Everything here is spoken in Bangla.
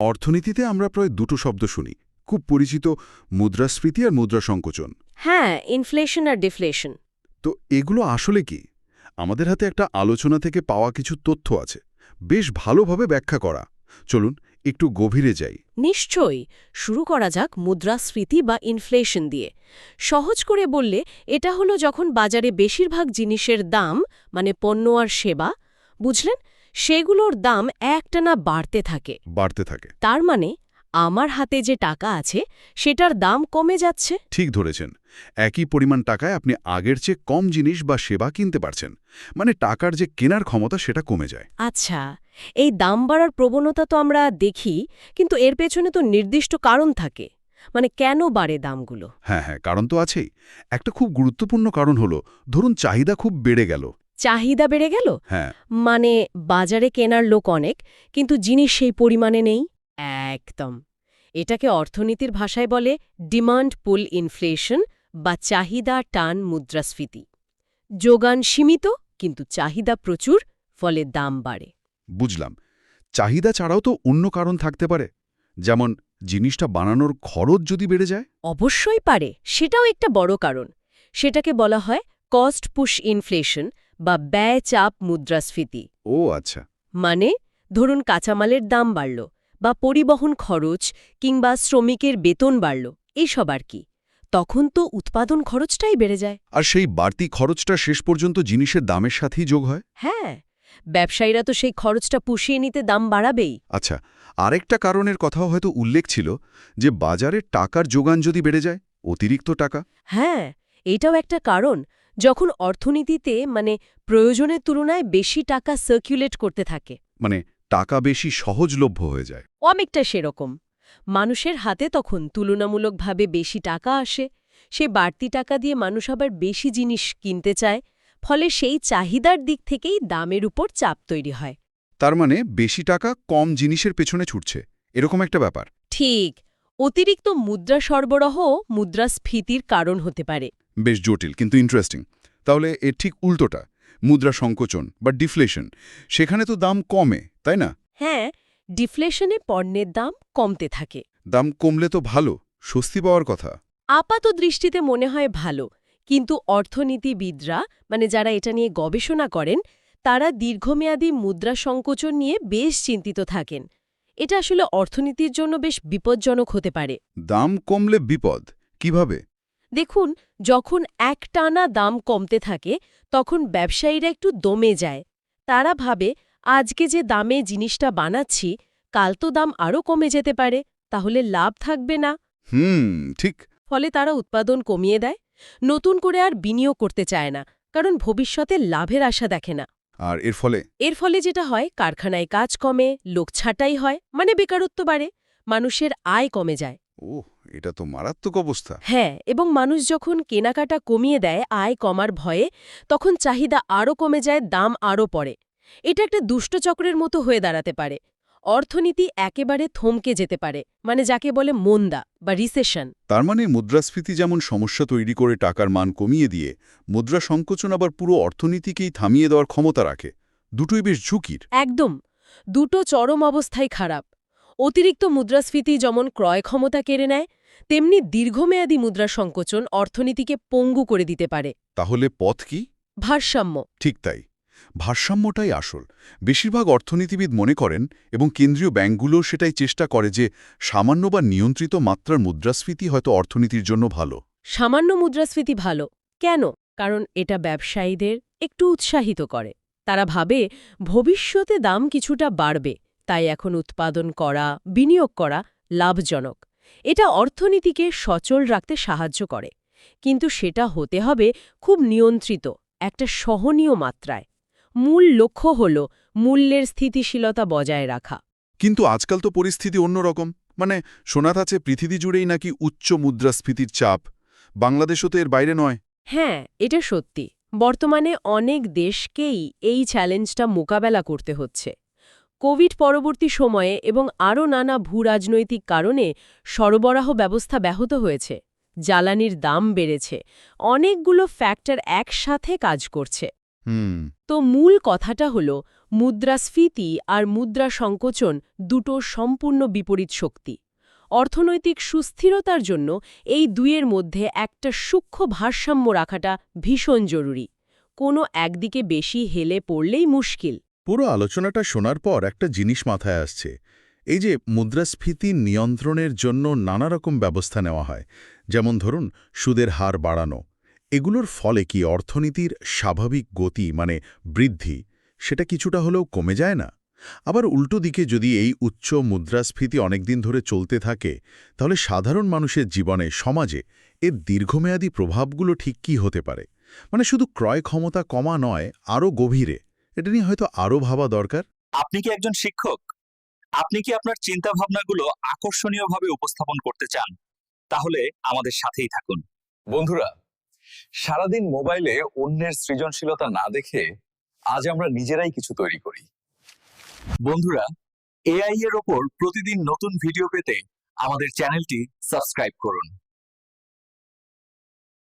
অর্থনীতিতে আমরা প্রায় দুটো শব্দ শুনি খুব পরিচিত মুদ্রাস্ফীতি আর মুদ্রা সংকোচন হ্যাঁ ইনফ্লেশন আর ডিফ্লেশন তো এগুলো আসলে কি? আমাদের হাতে একটা আলোচনা থেকে পাওয়া কিছু তথ্য আছে বেশ ভালোভাবে ব্যাখ্যা করা। চলুন একটু গভীরে যাই। নিশ্চয়ই শুরু করা যাক মুদ্রাস্ফীতি বা ইনফ্লেশন দিয়ে। সহজ করে বললে এটা হলো যখন বাজারে বেশিরভাগ জিনিসের দাম মানে পণ্য আর সেবা বুঝলেন? সেগুলোর দাম একটানা বাড়তে থাকে। বাড়তে থাকে। তার মানে আমার হাতে যে টাকা আছে সেটার দাম কমে যাচ্ছে? ঠিক ধরেছেন। একই পরিমাণ টাকায় আপনি আগের চেয়ে কম জিনিস বা সেবা কিনতে পারছেন। মানে টাকার যে কেনার ক্ষমতা সেটা কমে যায়। আচ্ছা এই দাম বাড়ার প্রবণতা তো আমরা দেখি কিন্তু এর পেছনে তো নির্দিষ্ট কারণ থাকে। মানে কেন বাড়ে দামগুলো? হ্যাঁ হ্যাঁ কারণ তো আছেই। একটা খুব গুরুত্বপূর্ণ কারণ হলো ধরুন চাহিদা খুব বেড়ে গেল। চাহিদা বেড়ে গেল? হ্যাঁ। মানে বাজারে কেনার লোক অনেক কিন্তু জিনিস সেই পরিমাণে নেই? একদম। এটাকে অর্থনীতির ভাষায় বলে ডিমান্ড পুল ইনফ্লেশন বা চাহিদা টান মুদ্রাস্ফীতি। যোগান সীমিত কিন্তু চাহিদা প্রচুর ফলে দাম বাড়ে। বুঝলাম। চাহিদা ছাড়াও তো অন্য কারণ থাকতে পারে। যেমন জিনিসটা বানানোর খরচ যদি বেড়ে যায়? অবশ্যই পারে। সেটাও একটা বড় কারণ। সেটাকে বলা হয় কস্ট পুশ ইনফ্লেশন বা ব্যয় চাপ মুদ্রাস্ফীতি। ও আচ্ছা। মানে ধরুন কাঁচামালের দাম বাড়ল বা পরিবহন খরচ কিংবা শ্রমিকের বেতন বাড়ল এইসব আর কি। তখন তো উৎপাদন খরচটাই বেড়ে যায়। আর সেই বাড়তি খরচটা শেষ পর্যন্ত জিনিসের দামের সাথেই যোগ হয়? হ্যাঁ ব্যবসায়ীরা তো সেই খরচটা পুষিয়ে নিতে দাম বাড়াবেই। আচ্ছা আরেকটা কারণের কথাও হয়তো উল্লেখ ছিল যে বাজারে টাকার যোগান যদি বেড়ে যায় অতিরিক্ত টাকা। হ্যাঁ এটাও একটা কারণ। যখন অর্থনীতিতে মানে প্রয়োজনের তুলনায় বেশি টাকা সার্কুলেট করতে থাকে। মানে টাকা বেশি সহজলভ্য হয়ে যায়। অনেকটা সেরকম। মানুষের হাতে তখন তুলনামূলকভাবে বেশি টাকা আসে। সে বাড়তি টাকা দিয়ে মানুষ আবার বেশি জিনিস কিনতে চায়। ফলে সেই চাহিদার দিক থেকেই দামের উপর চাপ তৈরি হয়। তার মানে বেশি টাকা কম জিনিসের পেছনে ছুটছে। এরকম একটা ব্যাপার। ঠিক। অতিরিক্ত মুদ্রা সরবরাহ মুদ্রাস্ফীতির কারণ হতে পারে। বেশ জটিল কিন্তু ইন্টারেস্টিং তাহলে এর ঠিক উল্টোটা মুদ্রা সংকোচন বা ডিফ্লেশন সেখানে তো দাম কমে তাই না? হ্যাঁ ডিফ্লেশনে পণ্যের দাম কমতে থাকে। দাম কমলে তো ভালো স্বস্তি পাওয়ার কথা। আপাত দৃষ্টিতে মনে হয় ভালো কিন্তু অর্থনীতিবিদরা মানে যারা এটা নিয়ে গবেষণা করেন তারা দীর্ঘমেয়াদী মুদ্রা সংকোচন নিয়ে বেশ চিন্তিত থাকেন। এটা আসলে অর্থনীতির জন্য বেশ বিপজ্জনক হতে পারে। দাম কমলে বিপদ কীভাবে? দেখুন যখন একটানা দাম কমতে থাকে তখন ব্যবসায়ীরা একটু দমে যায়। তারা ভাবে আজকে যে দামে জিনিসটা বানাচ্ছি কাল তো দাম আরও কমে যেতে পারে তাহলে লাভ থাকবে না। হুম ঠিক। ফলে তারা উৎপাদন কমিয়ে দেয়। নতুন করে আর বিনিয়োগ করতে চায় না কারণ ভবিষ্যতে লাভের আশা দেখে না। আর এর ফলে? এর ফলে যেটা হয় কারখানায় কাজ কমে লোক ছাঁটাই হয় মানে বেকারত্ব বাড়ে মানুষের আয় কমে যায়। ও এটা তো মারাত্মক অবস্থা। হ্যাঁ এবং মানুষ যখন কেনাকাটা কমিয়ে দেয় আয় কমার ভয়ে তখন চাহিদা আরও কমে যায় দাম আরও পড়ে। এটা একটা দুষ্টচক্রের মতো হয়ে দাঁড়াতে পারে। অর্থনীতি একেবারে থমকে যেতে পারে মানে যাকে বলে মন্দা বা রিসেশন। তার মানে মুদ্রাস্ফীতি যেমন সমস্যা তৈরি করে টাকার মান কমিয়ে দিয়ে মুদ্রা সংকোচন আবার পুরো অর্থনীতিকেই থামিয়ে দেওয়ার ক্ষমতা রাখে। দুটোই বেশ ঝুঁকির। একদম। দুটো চরম অবস্থায় খারাপ। অতিরিক্ত মুদ্রাস্ফীতি যেমন ক্রয় ক্ষমতা কেড়ে নেয় তেমনি দীর্ঘমেয়াদী মুদ্রা সংকোচন অর্থনীতিকে পঙ্গু করে দিতে পারে। তাহলে পথ কি? ভারসাম্য। ঠিক তাই। ভারসাম্যটাই আসল। বেশিরভাগ অর্থনীতিবিদ মনে করেন এবং কেন্দ্রীয় ব্যাংকগুলোও সেটাই চেষ্টা করে যে সামান্য বা নিয়ন্ত্রিত মাত্রার মুদ্রাস্ফীতি হয়তো অর্থনীতির জন্য ভালো। সামান্য মুদ্রাস্ফীতি ভালো। কেন? কারণ এটা ব্যবসায়ীদের একটু উৎসাহিত করে। তারা ভাবে ভবিষ্যতে দাম কিছুটা বাড়বে। তাই এখন উৎপাদন করা বিনিয়োগ করা লাভজনক। এটা অর্থনীতিকে সচল রাখতে সাহায্য করে। কিন্তু সেটা হতে হবে খুব নিয়ন্ত্রিত একটা সহনীয় মাত্রায়। মূল লক্ষ্য হল মূল্যের স্থিতিশীলতা বজায় রাখা। কিন্তু আজকাল তো পরিস্থিতি অন্যরকম। মানে শোনা আছে পৃথিবী জুড়েই নাকি উচ্চ মুদ্রাস্ফীতির চাপ। বাংলাদেশও তো এর বাইরে নয়। হ্যাঁ এটা সত্যি। বর্তমানে অনেক দেশকেই এই চ্যালেঞ্জটা মোকাবেলা করতে হচ্ছে। কোভিড পরবর্তী সময়ে এবং আরও নানা ভূরাজনৈতিক কারণে সরবরাহ ব্যবস্থা ব্যাহত হয়েছে। জ্বালানির দাম বেড়েছে। অনেকগুলো ফ্যাক্টর একসাথে কাজ করছে। তো মূল কথাটা হল মুদ্রাস্ফীতি আর মুদ্রা সংকোচন দুটো সম্পূর্ণ বিপরীত শক্তি। অর্থনৈতিক সুস্থিরতার জন্য এই দুইয়ের মধ্যে একটা সূক্ষ্ম ভারসাম্য রাখাটা ভীষণ জরুরি। কোনো একদিকে বেশি হেলে পড়লেই মুশকিল। পুরো আলোচনাটা শোনার পর একটা জিনিস মাথায় আসছে। এই যে মুদ্রাস্ফীতি নিয়ন্ত্রণের জন্য নানা রকম ব্যবস্থা নেওয়া হয়। যেমন ধরুন, সুদের হার বাড়ানো। এগুলোর ফলে কি অর্থনীতির স্বাভাবিক গতি মানে বৃদ্ধি, সেটা কিছুটা হলেও কমে যায় না? আবার উল্টো দিকে যদি এই উচ্চ মুদ্রাস্ফীতি অনেকদিন ধরে চলতে থাকে, তাহলে সাধারণ মানুষের জীবনে, সমাজে এর দীর্ঘমেয়াদী প্রভাবগুলো ঠিক কী হতে পারে? মানে শুধু ক্রয় ক্ষমতা কমা নয়, আরও গভীরে। এটা নিয়ে হয়তো আরও ভাবা দরকার। আপনি কি একজন শিক্ষক? আপনি কি আপনার চিন্তা ভাবনাগুলো আকর্ষণীয়ভাবে উপস্থাপন করতে চান? তাহলে আমাদের সাথেই থাকুন। বন্ধুরা, সারাদিন মোবাইলে অন্যের সৃজনশীলতা না দেখে আজ আমরা নিজেরাই কিছু তৈরি করি। বন্ধুরা, এআই এর ওপর প্রতিদিন নতুন ভিডিও পেতে আমাদের চ্যানেলটি সাবস্ক্রাইব করুন।